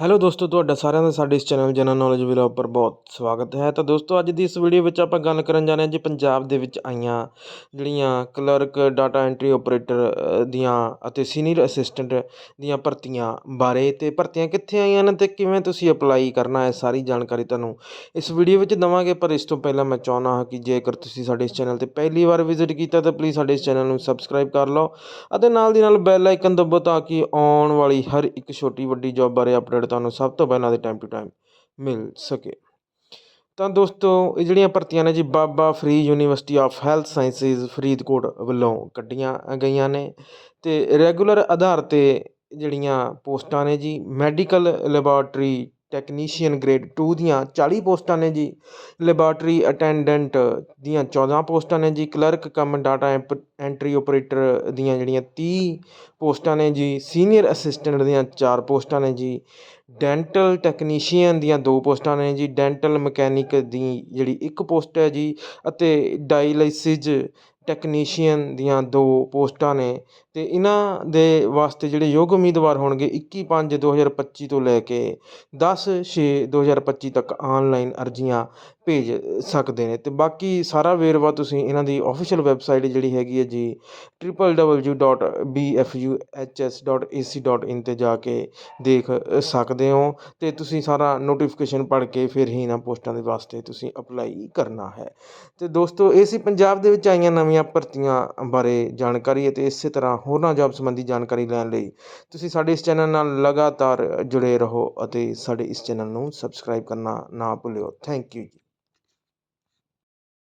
Hello ਦੋਸਤੋ, ਤੁਹਾਡਾ ਸਾਰਿਆਂ ਦਾ ਸਾਡੇ ਇਸ ਚੈਨਲ ਜਨਰਲ ਨੌਲੇਜ ਵੀਡੀਓ ਉੱਪਰ ਬਹੁਤ ਸਵਾਗਤ ਹੈ। ਤਾਂ ਦੋਸਤੋ, ਅੱਜ ਦੀ ਇਸ ਵੀਡੀਓ ਵਿੱਚ ਆਪਾਂ ਗੱਲ ਕਰਨ ਜਾ ਰਹੇ ਹਾਂ ਜੀ ਪੰਜਾਬ ਦੇ ਵਿੱਚ ਆਈਆਂ ਜਿਹੜੀਆਂ ਕਲਰਕ ਡਾਟਾ ਐਂਟਰੀ ਆਪਰੇਟਰ ਦੀਆਂ ਅਤੇ ਸੀਨੀਅਰ ਅਸਿਸਟੈਂਟ ਦੀਆਂ ਭਰਤੀਆਂ ਬਾਰੇ। ਤੇ ਭਰਤੀਆਂ ਕਿੱਥੇ ਆਈਆਂ ਨੇ ਤੇ ਕਿਵੇਂ ਤੁਸੀਂ ਅਪਲਾਈ ਕਰਨਾ ਹੈ, ਸਾਰੀ ਜਾਣਕਾਰੀ ਤੁਹਾਨੂੰ ਇਸ ਵੀਡੀਓ ਵਿੱਚ ਦਵਾਂਗੇ। ਪਰ ਇਸ ਤੋਂ ਪਹਿਲਾਂ ਮੈਂ ਚਾਹੁੰਦਾ ਹਾਂ ਕਿ ਜੇਕਰ ਤੁਸੀਂ ਸਾਡੇ ਇਸ ਚੈਨਲ ਤੇ ਪਹਿਲੀ ਵਾਰ ਵਿਜ਼ਿਟ ਕੀਤਾ ਤਾਂ ਪਲੀਜ਼ ਸਾਡੇ ਇਸ ਚੈਨਲ ਨੂੰ ਸਬਸਕ੍ਰਾਈਬ ਕਰ ਲਓ ਅਤੇ ਨਾਲ ਦੀ ਨਾਲ ਬੈਲ ਆਈਕਨ ਦਬਾਓ ਤਾਂ ਕਿ ਆਉਣ ਵਾਲੀ ਹਰ ਇੱਕ ਛੋਟੀ ਵੱਡੀ ਜੌਬ ਬਾਰੇ ਅਪਡੇਟ ਤੁਹਾਨੂੰ ਸਭ ਤੋਂ ਪਹਿਲਾਂ ਦੇ ਟਾਈਮ ਟੂ ਟਾਈਮ ਮਿਲ ਸਕੇ। ਤਾਂ ਦੋਸਤੋ, ਇਹ ਜਿਹੜੀਆਂ ਭਰਤੀਆਂ ਨੇ ਜੀ, Baba Farid university of health sciences Faridkot ਵੱਲੋਂ ਕੱਢੀਆਂ ਗਈਆਂ ਨੇ ਤੇ ਰੈਗੂਲਰ ਆਧਾਰ ਤੇ ਜਿਹੜੀਆਂ ਪੋਸਟਾਂ ਨੇ ਜੀ, ਮੈਡੀਕਲ ਲੈਬੋਰਟਰੀ ਟੈਕਨੀਸ਼ੀਅਨ ਗ੍ਰੇਡ 2 ਦੀਆਂ 40 ਪੋਸਟਾਂ ਨੇ ਜੀ, ਲੈਬੋਰਟਰੀ ਅਟੈਂਡੈਂਟ ਦੀਆਂ 14 ਪੋਸਟਾਂ ਨੇ ਜੀ, clerk cum data entry operator ਦੀਆਂ ਜਿਹੜੀਆਂ ਤੀਹ ਪੋਸਟਾਂ ਨੇ ਜੀ ਸੀਨੀਅਰ ਅਸਿਸਟੈਂਟ ਦੀਆਂ ਚਾਰ ਪੋਸਟਾਂ ਨੇ ਜੀ ਡੈਂਟਲ ਟੈਕਨੀਸ਼ੀਅਨ ਦੀਆਂ ਦੋ ਪੋਸਟਾਂ ਨੇ ਜੀ ਡੈਂਟਲ ਮਕੈਨਿਕ ਦੀ ਜਿਹੜੀ ਇੱਕ ਪੋਸਟ ਹੈ ਜੀ ਅਤੇ ਡਾਇਲਾਈਸਿਸ ਟੈਕਨੀਸ਼ੀਅਨ ਦੀਆਂ ਦੋ ਪੋਸਟਾਂ ਨੇ ਅਤੇ ਇਹਨਾਂ ਦੇ ਵਾਸਤੇ ਜਿਹੜੇ ਯੋਗ ਉਮੀਦਵਾਰ ਹੋਣਗੇ 21 5 2025 ਤੋਂ ਲੈ ਕੇ 10 6 2025 ਤੱਕ ਆਨਲਾਈਨ ਅਰਜ਼ੀਆਂ ਭੇਜ ਸਕਦੇ ਨੇ ਅਤੇ ਬਾਕੀ ਸਾਰਾ ਵੇਰਵਾ ਤੁਸੀਂ ਇਹਨਾਂ ਦੀ ਆਫੀਸ਼ੀਅਲ ਵੈਬਸਾਈਟ ਜਿਹੜੀ ਹੈਗੀ ਹੈ ਜੀ triple W dot B F U H S dot A C dot in ਤੇ ਜਾ ਕੇ ਦੇਖ ਸਕਦੇ ਹੋ ਅਤੇ ਤੁਸੀਂ ਸਾਰਾ ਨੋਟੀਫਿਕੇਸ਼ਨ ਪੜ੍ਹ ਕੇ ਫਿਰ ਹੀ ਇਹਨਾਂ ਪੋਸਟਾਂ ਦੇ ਵਾਸਤੇ ਤੁਸੀਂ ਅਪਲਾਈ ਕਰਨਾ ਹੈ। ਅਤੇ ਦੋਸਤੋ, ਇਹ ਸੀ ਪੰਜਾਬ ਦੇ ਵਿੱਚ ਆਈਆਂ ਨਵੀਆਂ ਭਰਤੀਆਂ ਬਾਰੇ ਜਾਣਕਾਰੀ ਅਤੇ ਇਸੇ ਤਰ੍ਹਾਂ ਹੋਰਨਾਂ ਜੌਬ ਸੰਬੰਧੀ ਜਾਣਕਾਰੀ ਲੈਣ ਲਈ ਤੁਸੀਂ ਸਾਡੇ ਇਸ ਚੈਨਲ ਨਾਲ ਲਗਾਤਾਰ ਜੁੜੇ ਰਹੋ ਅਤੇ ਸਾਡੇ ਇਸ ਚੈਨਲ ਨੂੰ ਸਬਸਕ੍ਰਾਈਬ ਕਰਨਾ ਨਾ ਭੁੱਲਿਓ। ਥੈਂਕ ਯੂ ਜੀ।